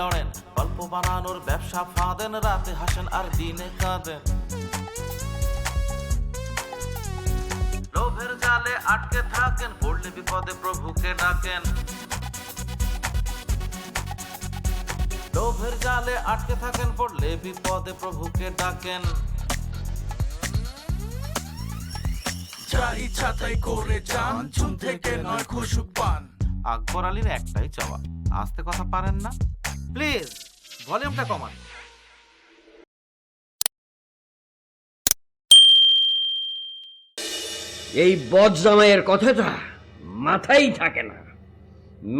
লড়েন গল্প বানানোর ব্যবসা ফাঁদেন রাতে হাসেন আর দিনে কাঁদেন। লোভের জালে আটকে থাকেন পড়লে বিপদে প্রভুকে ডাকেন। লোভের জালে আটকে থাকেন পড়লে বিপদে প্রভুকে ডাকেন। যা ইচ্ছা তাই করে যান চুন থেকে নয় খুশুক পান। আকবর আলীর একটাই চাওয়া আসতে কথা পারেন না। প্লিজ ভলিউমটা কমান। এই বদজামাইয়ের কথাটা মাথায় থাকে না।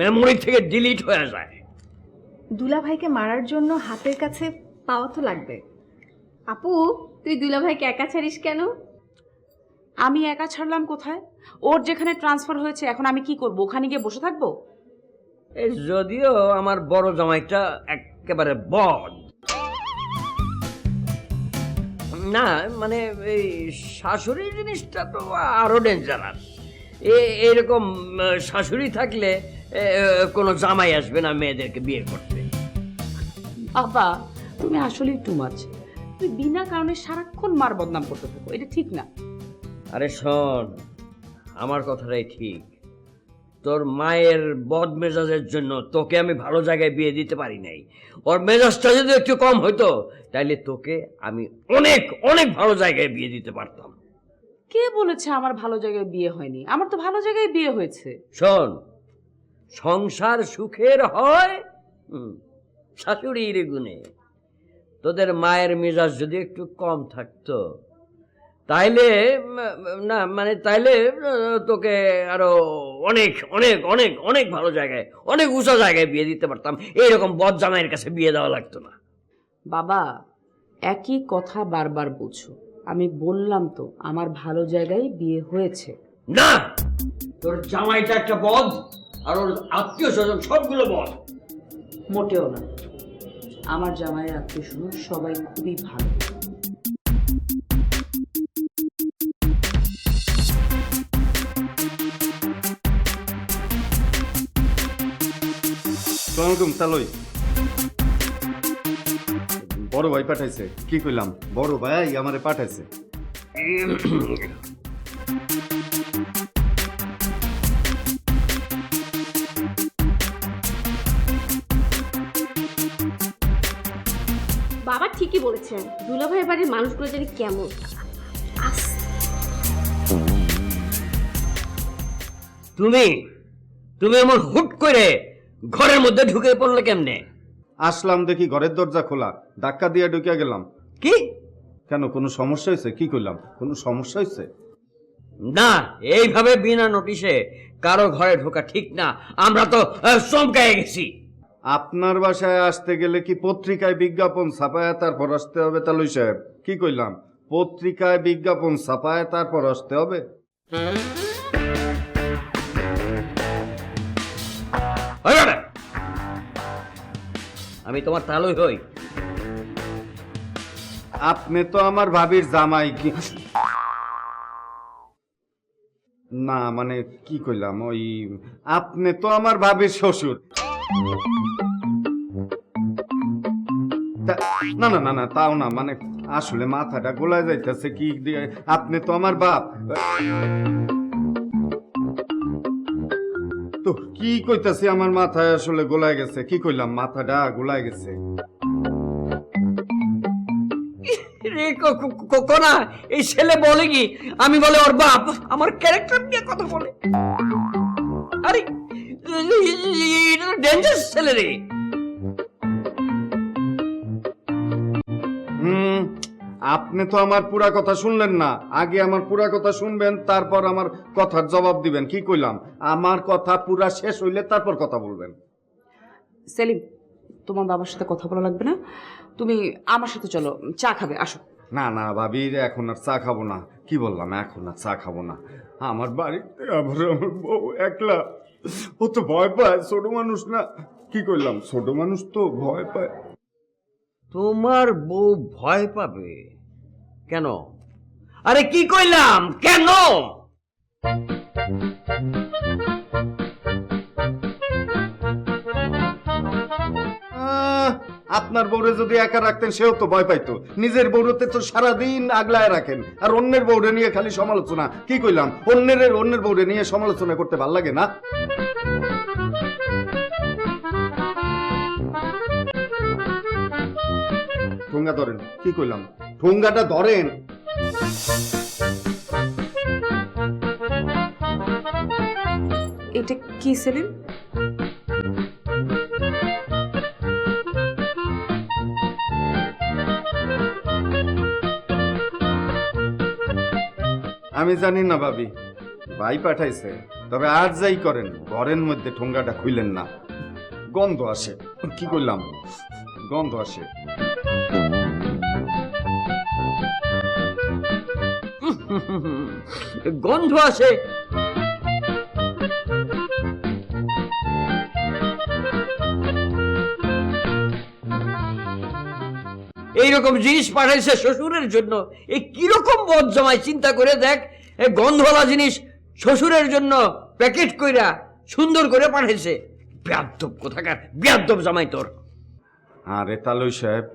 মেমোরি থেকে ডিলিট হয়ে যায়। দুলাভাইকে মারার জন্য হাতের কাছে পাওয়া তো লাগবে। আপু তুই দুলাভাইকে একা ছাড়িস কেন? আমি একা ছাড়লাম কোথায়? ওর যেখানে ট্রান্সফার হয়েছে এখন আমি কি করব? ওখানে গিয়ে বসে থাকব? যদিও আমার বড় জামাইটা একেবারে বদ। না মানে এই শাশুড়ি জিনিসটা তো আরও ডেঞ্জারাস এরকম শাশুড়ি থাকলে কোনো জামাই আসবে না মেয়েদেরকে বিয়ে করতে। বাবা তুমি আসলেই টু মাছ তুই বিনা কারণে সারাক্ষণ মার বদনাম করতে থাকো এটা ঠিক না। আরে শোন আমার কথাটাই ঠিক। তোর মায়ের বদ মেজাজের জন্য তোকে আমি ভালো জায়গায় বিয়ে দিতে পারি নাই। ওর মেজাজটা যদি একটু কম হতো তাহলে তোকে আমি অনেক অনেক ভালো জায়গায় বিয়ে দিতে পারতাম। কে বলেছে আমার ভালো জায়গায় বিয়ে হয়নি? আমার তো ভালো জায়গায় বিয়ে হয়েছে। শোন সংসার সুখের হয় শাশুড়ির গুণে। তোদের মায়ের মেজাজ যদি একটু কম থাকতো তাইলে না মানে তাইলে তোকে আরও অনেক অনেক অনেক অনেক ভালো জায়গায় অনেক উঁচা জায়গায় বিয়ে দিতে পারতাম। এইরকম বদ জামাইয়ের কাছে বিয়ে দেওয়া লাগতো না। বাবা একই কথা বারবার বুঝো আমি বললাম তো আমার ভালো জায়গায় বিয়ে হয়েছে। না! তোর জামাইটা একটা বদ আর ওর আত্মীয় স্বজন সবগুলো বদ। মোটেও না। আমার জামাইয়ের আত্মীয় স্বজন সবাই খুবই ভালো। তালই বড় ভাই পাঠাইছে। কি কইলাম? বড় ভাই আমারে পাঠাইছে। বাবা ঠিকই বলেছেন দুলাভাই বাড়ির মানুষগুলো জানি কেমন। তুমি তুমি এমন হুট করে ঘরের মধ্যে ঢুকে পড়লে কেমনে? আসলাম দেখি ঘরের দরজা খোলা। ধাক্কা দিয়ে ঢুকে গেলাম। কি? কেন কোনো সমস্যা হয়েছে? কি করলাম কোনো সমস্যা হয়েছে? না এইভাবে বিনা নোটিশে কারও ঘরে ঢোকা ঠিক না। আমরা তো চমকায় গেছি। আপনার বাসায় আসতে গেলে কি পত্রিকায় বিজ্ঞাপন ছাপায় তারপর আসতে হবে? তালুই সাহেব কি কইলাম? পত্রিকায় বিজ্ঞাপন ছাপায় তারপর আসতে হবে? আমি তোমার তালুই হই। আপনি তো আমার ভাবির জামাই কি? না মানে কি কইলাম, ওই আপনি তো আমার ভাবির শ্বশুর। না না না না, তাও না মানে আসলে মাথাটা গোলায় যাইতেছে কি আপনি তো আমার বাপ। তো কি আমার মাথায় আসলে গোলায় গেছে কি কইলাম মাথাটা গোলায় গেছে কোনা এই ছেলে বলে কি আমি বলে ওর বাপ আমার ক্যারেক্টার নিয়ে কথা বলে আরে ডেঞ্জার ছেলে রে আপনি তো আমার পুরা কথা শুনলেন না। আগে আমার পুরা কথা শুনবেন তারপর আমার কথার জবাব দিবেন। কি কইলাম? আমার কথা পুরা শেষ হইলে তারপর কথা বলবেন। সেলিম তোমার বাবার সাথে কথা বলা লাগবে না। তুমি আমার সাথে চলো চা খাবে আসো। না না ভাবি এখন আর চা খাব না। কি বললাম এখন আর চা খাব না। আমার বাড়িতে আবার আমার বউ একলা। ও তো ভয় পায় ছোট মানুষ না। কি করলাম ছোট মানুষ তো ভয় পায়। তোমার বউ ভয় পাবে। কেন? আরে কি কইলাম? কেন? আপনার বউরে যদি একা রাখতেন, সেও তো ভয় পাইতো। নিজের বউরতে তো সারাদিন আগলায় রাখেন। আর অন্যের বউরে নিয়ে খালি সমালোচনা। কি কইলাম? অন্যের অন্যের বউরে নিয়ে সমালোচনা করতে ভালো লাগে না? ঠোঙ্গা ধরেন। কি কইলাম? ঠোঙ্গাটা ধরেন। এটা কি সেলিম? আমি জানি না ভাবি। ভাই পাঠাইছে তবে আর যাই করেন ঘরের মধ্যে ঠোঙ্গাটা খুইলেন না। গন্ধ আসে। কি করলাম গন্ধ আসে। গন্ধ আছে এইরকম জিনিস পাঠাইছে শ্বশুরের জন্য। এই কীরকম বদ জমায়, চিন্তা করে দেখ। এই গন্ধওয়ালা জিনিস শ্বশুরের জন্য প্যাকেট কইরা সুন্দর করে পাঠাইছে। ব্যাদ্যব কোথাকার ব্যাদ্যব জামাই তোর। আরে তালই সাহেব,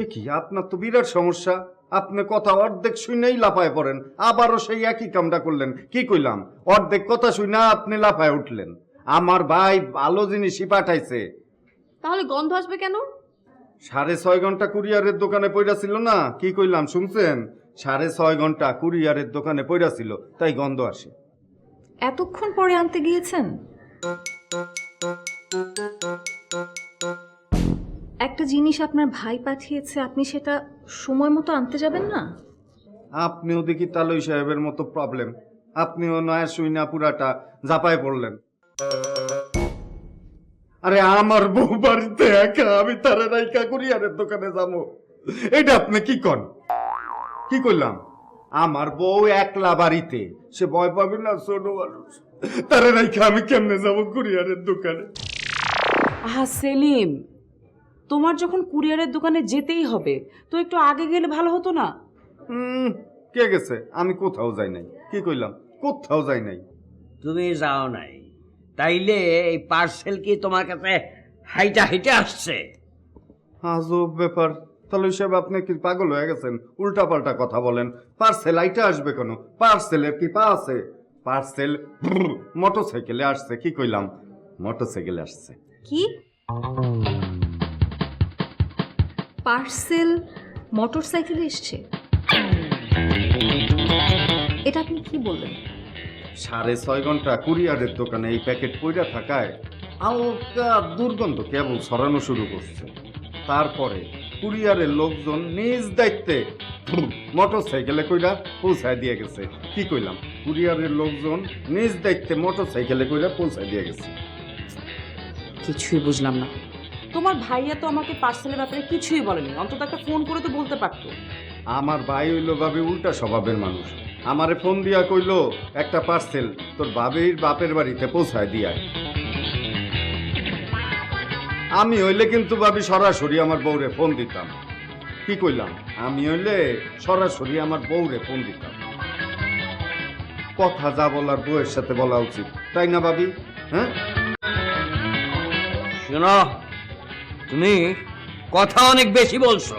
এ কি, আপনার তো বিরাট সমস্যা। আপনি কথা অর্ধেক শুনেই লাফায় পড়েন আবারও সেই একই কামটা করলেন। কি কইলাম? অর্ধেক কথা শুনে আপনি লাফায় উঠলেন। আমার ভাই ভালো জিনিসই পাঠাইছে। তাহলে গন্ধ আসবে কেন? সাড়ে ছয় ঘণ্টা কুরিয়ারের দোকানে পইরা ছিল না? কি কইলাম শুনছেন? সাড়ে ছয় ঘণ্টা কুরিয়ারের দোকানে পইরা ছিল তাই গন্ধ আসে। এতক্ষণ পরে আনতে গিয়েছেন? একটা জিনিস আপনার ভাই পাঠিয়েছে আপনি সেটা সময় মতো আনতে যাবেন না? আপনিও দেখি তালই সাহেবের মতো প্রবলেম আপনিও নয়া শুইনা পুরাটা জাপায় পড়লেন। আরে আমার বউ বাড়িতে একা আমি তারা রাইকা কুরিয়ারের দোকানে যাব। এটা আপনি কি কন? কি করলাম আমার বউ একলা বাড়িতে সে ভয় পাবে না ছোট মানুষ। তারা রাইকা আমি কেমনে যাব কুরিয়ারের দোকানে? আহা সেলিম তোমার যখন কুরিয়ারের দোকানে যেতেই হবে তো একটু আগে গেলে ভালো হতো না? হুম কে গেছে? আমি কোথাও যাই নাই। কি কইলাম? কোথাও যাই নাই। তুমি যাও নাই। তাইলে এই পার্সেল কি তোমার কাছে হাইটা হাইটে আসছে? আজব ব্যাপার। তাহলে সাহেব আপনি কি পাগল হয়ে গেছেন? উল্টা পাল্টা কথা বলেন। পার্সেল আইটা আসবে কেন? পার্সেলের কি পা আছে। পার্সেল মোটর সাইকেলে আসছে। কি কইলাম? মোটর সাইকেলে আসছে। কি? পার্সেল মোটর সাইকেলে এসছে। এটা আপনি কি বললেন? সাড়ে ছয় ঘণ্টা কুরিয়ারের দোকানে এই প্যাকেট পইরা থাকায় হালকা দুর্গন্ধ কেবল ছড়ানো শুরু করছে। তারপরে কুরিয়ারের লোকজন নিজ দায়িত্বে মোটর সাইকেলে কইরা পৌঁছায় দিয়ে গেছে। কি কইলাম? কুরিয়ারের লোকজন নিজ দায়িত্বে মোটর সাইকেলে কইরা পৌঁছায় দিয়ে গেছে। কিছুই বুঝলাম না। তোমার ভাইয়া তো আমাকে পার্সেলের ব্যাপারে কিছুই বলেনি। অন্তত একটা ফোন করে তো বলতে পারতো। আমার ভাই হইল ভাবে উল্টা স্বভাবের মানুষ। আমারে ফোন দিয়া কইলো একটা পার্সেল তোর বাবের বাপের বাড়িতে পৌঁছায় দিয়া আমি হইলে কিন্তু ভাবি সরাসরি আমার বউরে ফোন দিতাম। কি কইলাম? আমি হইলে সরাসরি আমার বউরে ফোন দিতাম। কথা যা বলার বউয়ের সাথে বলা উচিত। তাই না ভাবি? হ্যাঁ? শোনো তুমি কথা অনেক বেশি বলছো।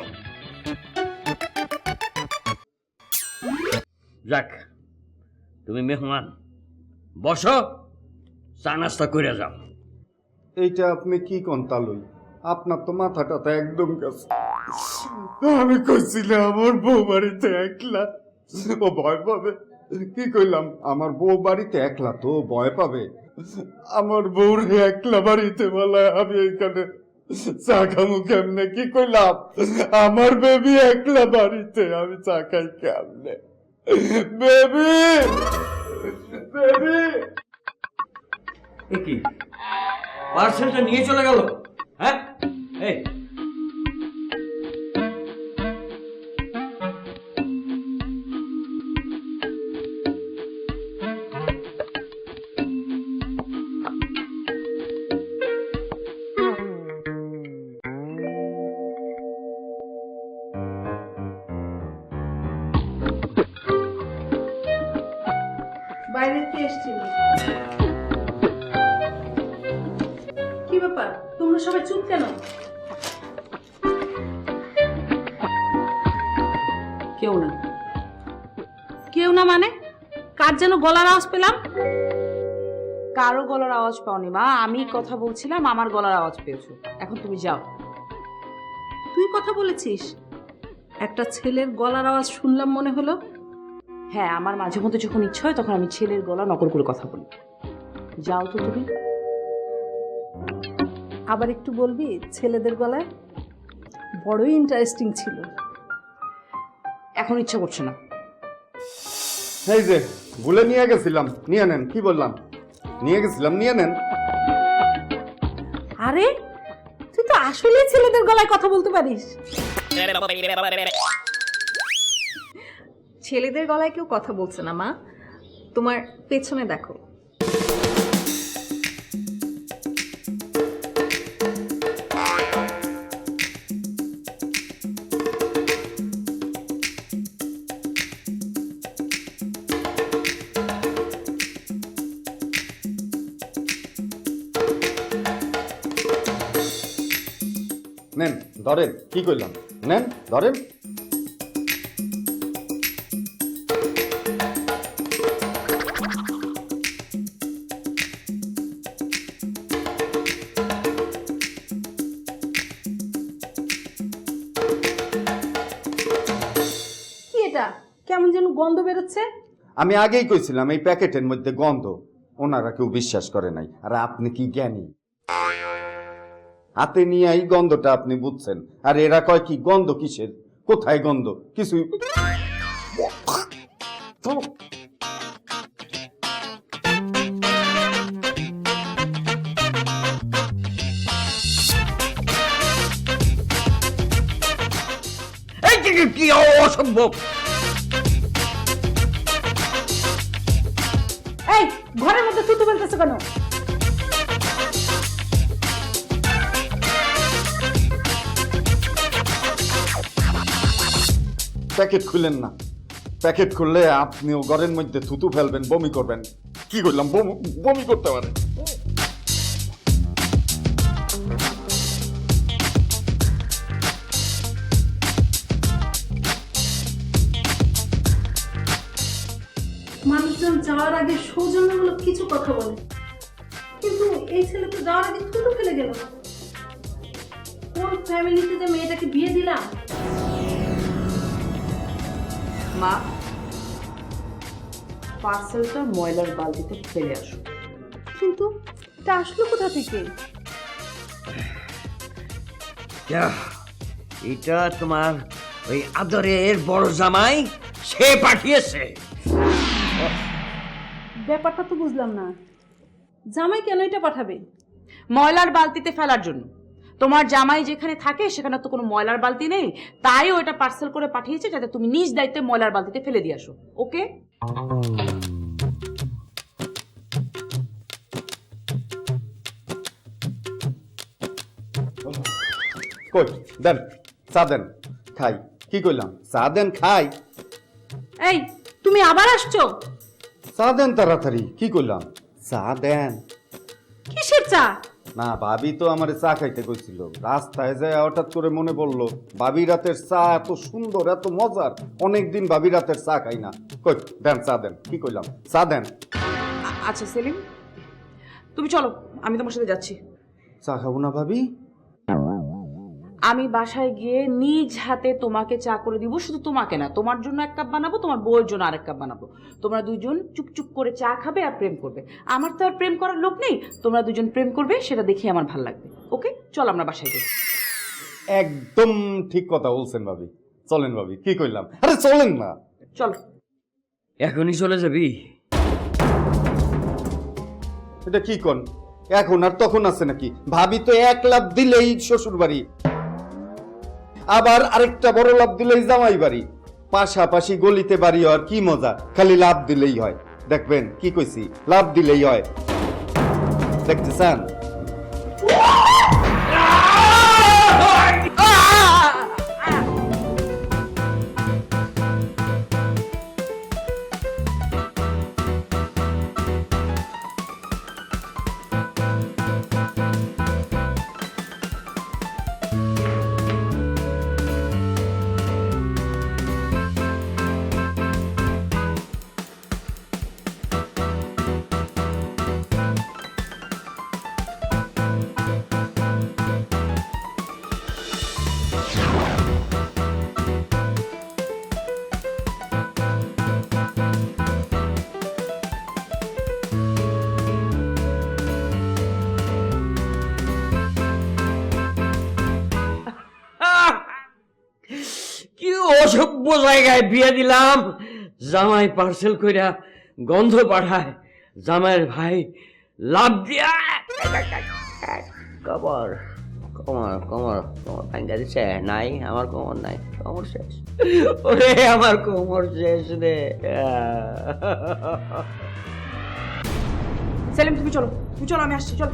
যাক, তুমি মেহমান, বসো, চা নাস্তা করে যাও। এইটা আপনি কি কোন তালুই? আপনার তো মাথাটা তো একদম গেছে। আমি কইছিলাম, আমার বউ বাড়িতে একলা। ও ভয় পাবে। কি কইলাম, আমার বউ বাড়িতে একলা তো ভয় পাবে। আমার বউর একলা বাড়িতে বলা আমি এইখানে চা খামু কেমনে? কি কইলাম? আমার বেবি একলা বাড়িতে, আমি চা খাই কেমনে? বেবি! বেবি! পার্সেলটা নিয়ে চলে গেল? হ্যাঁ? এই সবাই চুপ কেন? কেউ না। কেউ না মানে? কার যেন গলার আওয়াজ পেলাম? কারও গলার আওয়াজ পাওনি মা আমি কথা বলছিলাম আমার গলার আওয়াজ পেয়েছ। এখন তুমি যাও। তুই কথা বলেছিস? একটা ছেলের গলার আওয়াজ শুনলাম মনে হলো। হ্যাঁ আমার মাঝে মধ্যে যখন ইচ্ছা হয় তখন আমি ছেলের গলা নকল করে কথা বলি। যাও তো তুমি। আবার একটু বলবি? ছেলেদের গলায় বড়ই ইন্টারেস্টিং ছিল। এখন ইচ্ছে করছে না। এই যে ভুলে নিয়ে গেছিলাম। নিয়ে নেন কি বললাম? নিয়ে গেছিলাম নিয়ে নেন। আরে তুই তো আসলে ছেলেদের গলায় কথা বলতে পারিস। ছেলেদের গলায় কেউ কথা বলছে না মা। তোমার পেছনে দেখো। নেন ধরেন কি করলাম? নেন ধরেন। কি এটা? কেমন যেন গন্ধ বেরোচ্ছে? আমি আগেই কইছিলাম এই প্যাকেটের মধ্যে গন্ধ। ওনারা কেউ বিশ্বাস করে নাই। আর আপনি কি জ্ঞানী? হাতে নিয়ে এই গন্ধটা আপনি বুঝছেন। আর এরা কয় কি, গন্ধ কিসের? কোথায় গন্ধ? কিছুই কি- অসম্ভব! ঘরের মধ্যে থুতু ফেলতেছে কেন? প্যাকেট খুলেন না। প্যাকেট খুললে আপনিও ঘরের মধ্যে থুতু ফেলবেন, বমি করবেন। কি করলাম? বমি করতে পারে। মানুষজন যাওয়ার আগে সৌজন্যমূলক কিছু কথা বলে। কিন্তু এই ছেলে তো যাওয়ার আগে থুতু ফেলে গেল। কোন ফ্যামিলিতে যে মেয়েটাকে বিয়ে দিলাম? মা। পার্সেলটা ময়লার বালতিতে ফেলে আসো। কিন্তু এটা আসলো কোথা থেকে? যাহ, এটা তোমার ওই আদরের বড় জামাই সে পাঠিয়েছে। ব্যাপারটা তো বুঝলাম না। জামাই কেন এটা পাঠাবে? ময়লার বালতিতে ফেলার জন্য। তোমার জামাই যেখানে থাকে সেখানে তো কোনো ময়লার বালতি নেই। তাই ওটা পার্সেল করে পাঠিয়েছে যাতে তুমি নিজ দায়িত্বে ময়লার বালতিতে ফেলে দিয়ে আসো। ওকে? কই দেন চা দেন খাই। কি কইলাম? চা দেন খাই। এই তুমি আবার আসছো? চা দেন তাড়াতাড়ি কি কইলাম? চা দেন। কিসের চা? না ভাবি তো আমার চা খাইতে কইছিল। রাস্তায় যায় হঠাৎ করে মনে পড়ল ভাবি রাতের চা এত সুন্দর এত মজার। অনেকদিন ভাবি রাতের চা খাই না। কই দেন চা দেন। কি কইলাম? চা দেন। আচ্ছা সেলিম তুমি চলো আমি তোমার সাথে যাচ্ছি। চা খাব না ভাবি? আমি বাসায় গিয়ে নিজ হাতে তোমাকে চা করে দিব শুধু তোমাকে না তোমার জন্য এক কাপ বানাবো তোমার বউয়ের জন্য আরেক কাপ বানাবো। তোমরা দুজন চুপচুপ করে চা খাবে আর প্রেম করবে। আমার তো আর প্রেম করার লোক নেই তোমরা দুজন প্রেম করবে সেটা দেখে আমার ভালো লাগবে। ওকে চল আমরা বাসায় যাই। একদম ঠিক কথা বলছেন ভাবি। চলেন ভাবি কি কইলাম? আরে চলেন না। চল। এখনই চলে যাবি? এটা কি কোন? এখন আর তখন আছে নাকি? ভাবি তো এক লাভ দিলেই শ্বশুর বাড়ি আবার আরেকটা বড় লাভ দিলেই জামাই বাড়ি। পাশাপাশি গলিতে বাড়ি আর কি মজা? খালি লাভ দিলেই হয়। দেখবেন, কি কইছি? লাভ দিলেই হয়। দেখতে চান জায়গায় বিয়ে দিলাম। জামাই পার্সেল কইরা গন্ধ পাঠায়। জামাইয়ের ভাই লাভ দিয়া কবর, কমর কমর কমর ভাঙ্গা দিছে। নাই, আমার কোমর নাই, কোমর শেষ। ওরে, আমার কোমর শেষ রে। সেলিম, তুমি চলো তুমি চলো, আমি আসছি, চলো।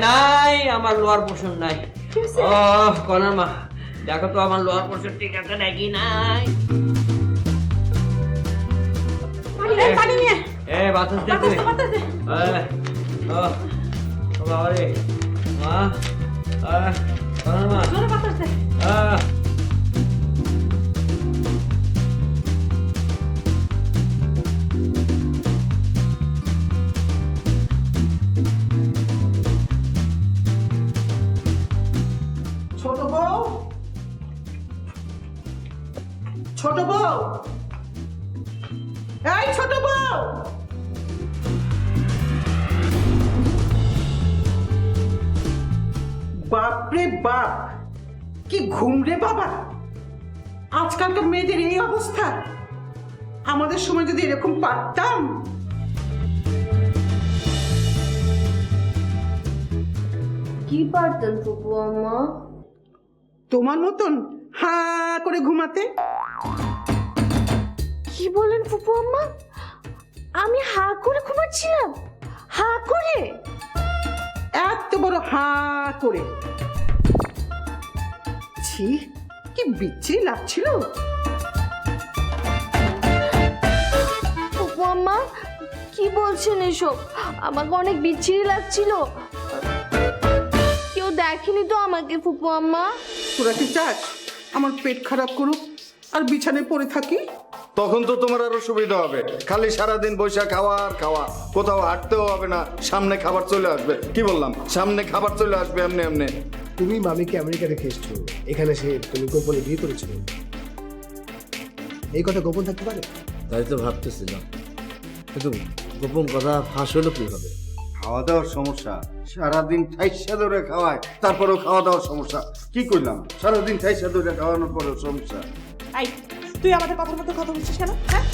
নাই আমার লোয়ার পোর্শন নাই। ও কনার মা দেখো তো আমার লোয়ার পোর্শন ঠিক আছে নাকি নাই? এ বাতাস দে। এ, ও, বাবা রে মা আহ, কনার মা। বাতাস দে। আহ ঘুম রে বাবা। আজকালকার মেয়েদের এই অবস্থা। আমাদের সময় যদি এরকম পারতাম। কি পারতেন ফুপু আম্মা? তোমার মতন হা করে ঘুমাতে? কি বলেন ফুপু আম্মা? আমি হা করে ঘুমাচ্ছিলাম। হা করে? এত বড় হা করে। ছি কি বিচ্ছিরি লাগছিল ফুপু আম্মা কি বলছেন এসব? আমাকে অনেক বিচ্ছিরি লাগছিল। কেউ দেখেনি তো আমাকে ফুপু আম্মা? তোরা কি চাস? আমার পেট খারাপ করুক আর বিছানায় পড়ে থাকি? তখন তো তোমার আরও সুবিধা হবে। খালি সারাদিন বৈশা খাওয়া আর খাওয়া। কোথাও হাঁটতেও হবে না সামনে খাবার চলে আসবে। কি বললাম? সামনে খাবার চলে আসবে এমনি এমনি। তুমি মামিকে আমেরিকা রেখে এসছো এখানে সে তুমি গোপনে বিয়ে করেছিল। এই কথা গোপন থাকতে পারে? তাই তো ভাবতেছিলাম। কিন্তু গোপন কথা ফাঁস হলো কীভাবে? খাওয়া দাওয়ার সমস্যা। সারাদিন ঠাইসা ধরে খাওয়ায় তারপরেও খাওয়া দাওয়ার সমস্যা। কি করলাম? সারাদিন ঠাইসা ধরে খাওয়ানোর পরেও সমস্যা। তুই আমাদের কথার মতো কথা বলছিস কেন? হ্যাঁ?